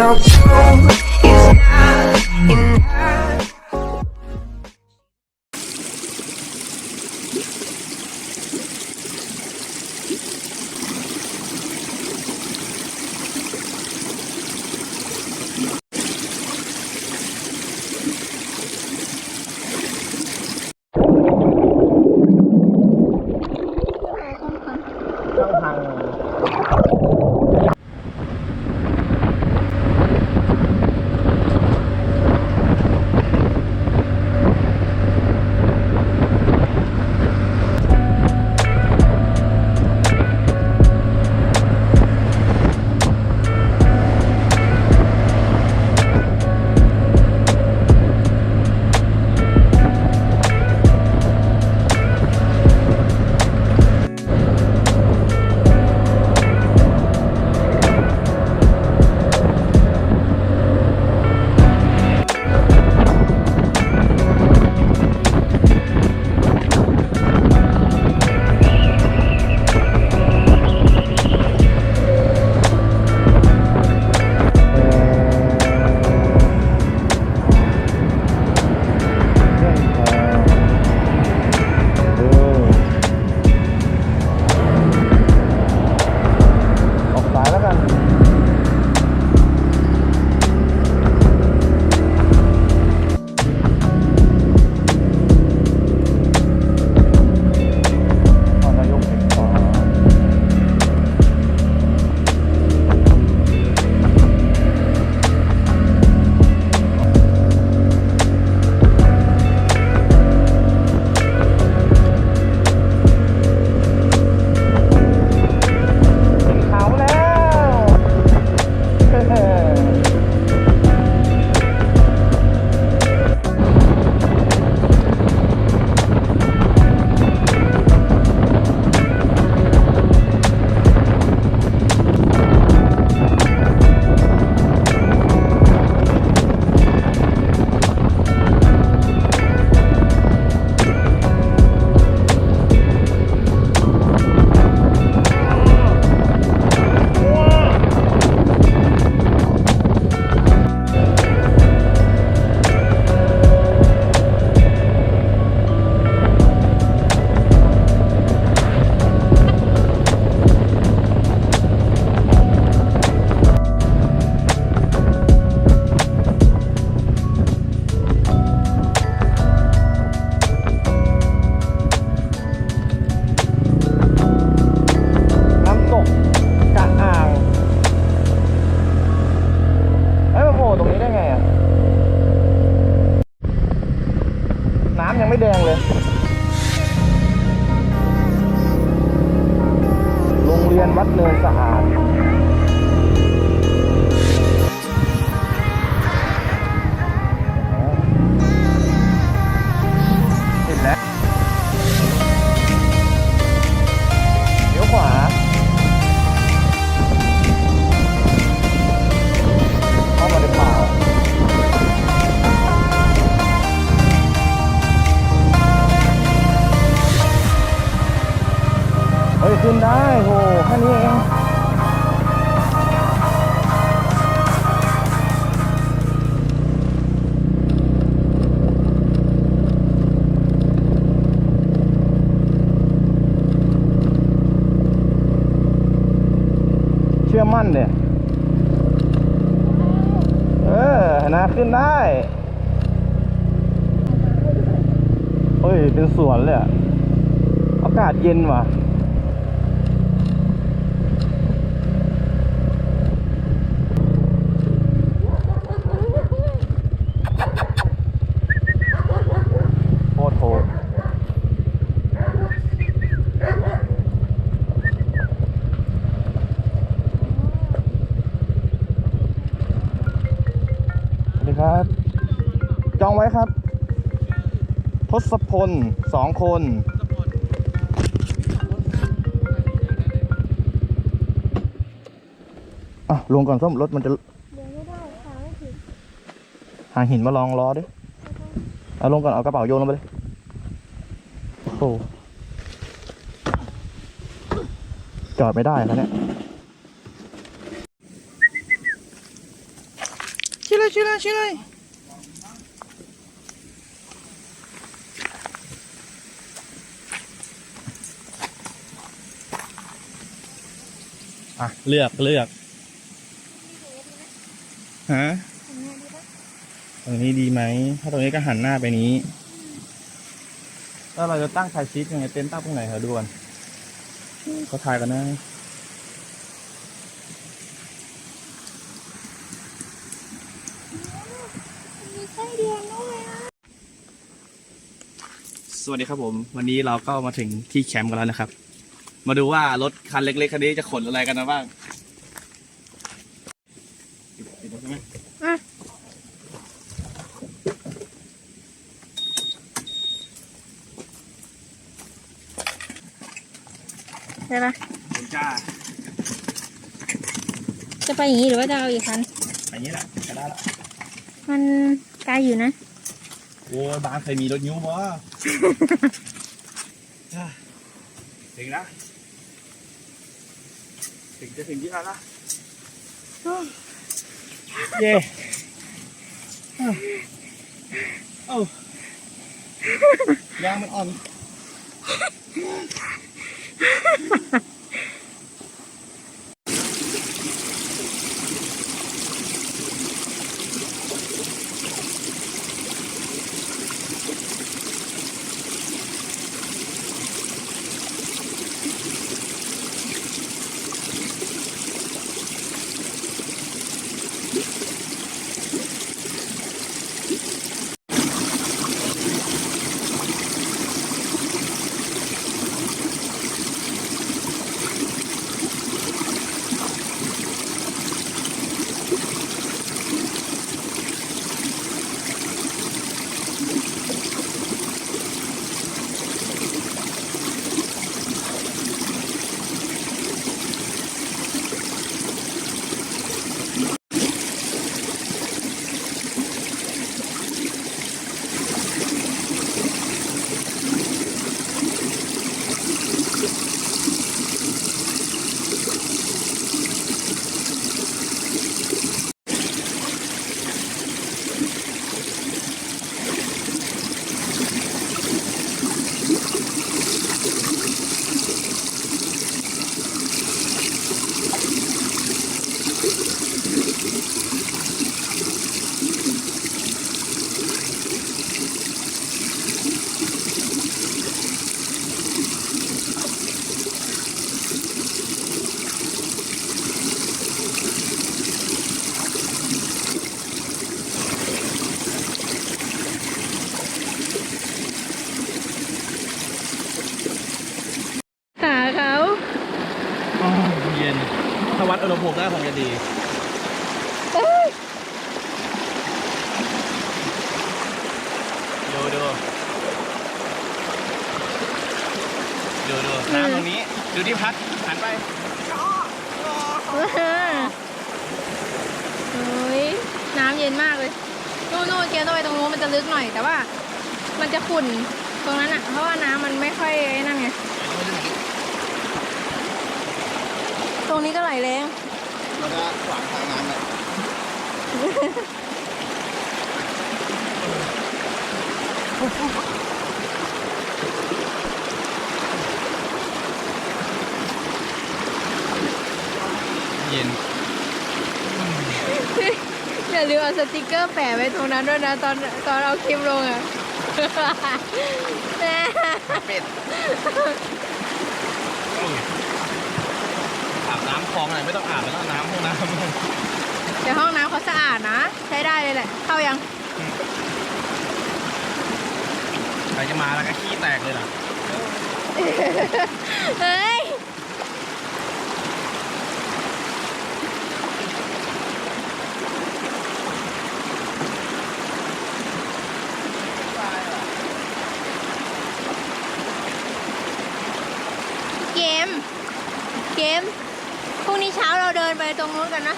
now, too. น้ำยังไม่แดงเลย โรงเรียนวัดเนินสะอาด อนเนี่ย เออนะขึ้นได้เฮ้ย เป็นสวนเลยอะอากาศเย็นว่ะ โคตรโหดสวัสดี ครับ จองไว้ครับ ทศพลสองคน อะ ลงก่อนส้มรถมันจะเดินไม่ได้ขาไม่ถึงหาหินมาลองล้อดิ เอาลงก่อน เอากระเป๋าโยนลงไปเลย โอ้โหจอดไม่ได้ครับเนี่ย เลย ชี้เลยชี้เลยอะ เลือกเลือกฮะตรงนี้ดีไหม ถ้าตรงนี้ก็หันหน้าไปนี้แล้วเราจะตั้งชายชีตยังไงเต็นท์ตั้งตรงไหนเหรอดูก่อนเขาถ่ายกันนะ ส้เดือนด้วยอะสวัสดีครับผม วันนี้เราก็มาถึงที่แคมป์กันแล้วนะครับ มาดูว่ารถคันเล็กๆคันนี้จะขนอะไรกันนะบ้างติดรถใช่ไหมอะได้ปะคุณจ้าจะไปอย่างนี้หรือว่าจะเอาอีกคันอย่างนี้แหละก็ได้ละมัน ไกลอยู่นะ โอ้ยบ้านเคยมีรถยิ้วบ่ ถึงนะ ถึงจะถึงที่แล้วละเย่เอ้ายางมันอ่อน จะดีเอ้ยดูดูดูดูน้ำตรงนี้ ดูที่พัดหันไปโอ้ยน้ำเย็นมากเลยนู่นนู่นเกียร์ต้องไปตรงนู้นมันจะลึกหน่อย แต่ว่า มันจะขุ่นตรงนั้นอะ เพราะว่าน้ำมันไม่ค่อยไอ้นั่นไง ตรงนี้ก็ไหลแรงเรา จะขวางทางน้ำเลยเย็น อย่าลืมเอาสติกเกอร์แปะไว้ตรงนั้นด้วยนะตอนตอนเอาคลิปลงอะเป็ดอาบน้ำ คลองอะไรไม่ต้องอาบแล้วน้ำห้องน้ำเดี๋ยวห้องน้ำเขาสะอาดนะ ใช้ได้เลยแหละ เข้ายังใครจะมาแล้วก็ขี้แตกเลยล่ะเฮ้ย เกม เกม พรุ่งนี้เช้าเราเดินไปตรงนู้นกันนะ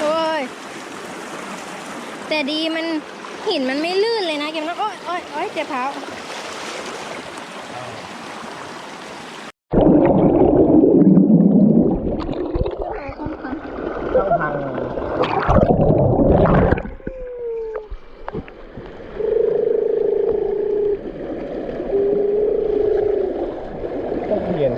โอ้ย แต่ดีมันหินมันไม่ลื่นเลยนะเกมนะโอ๊ยโอ๊ยโอ๊ยเจ็บเท้า ต้องพังต้อง เปลี่ยน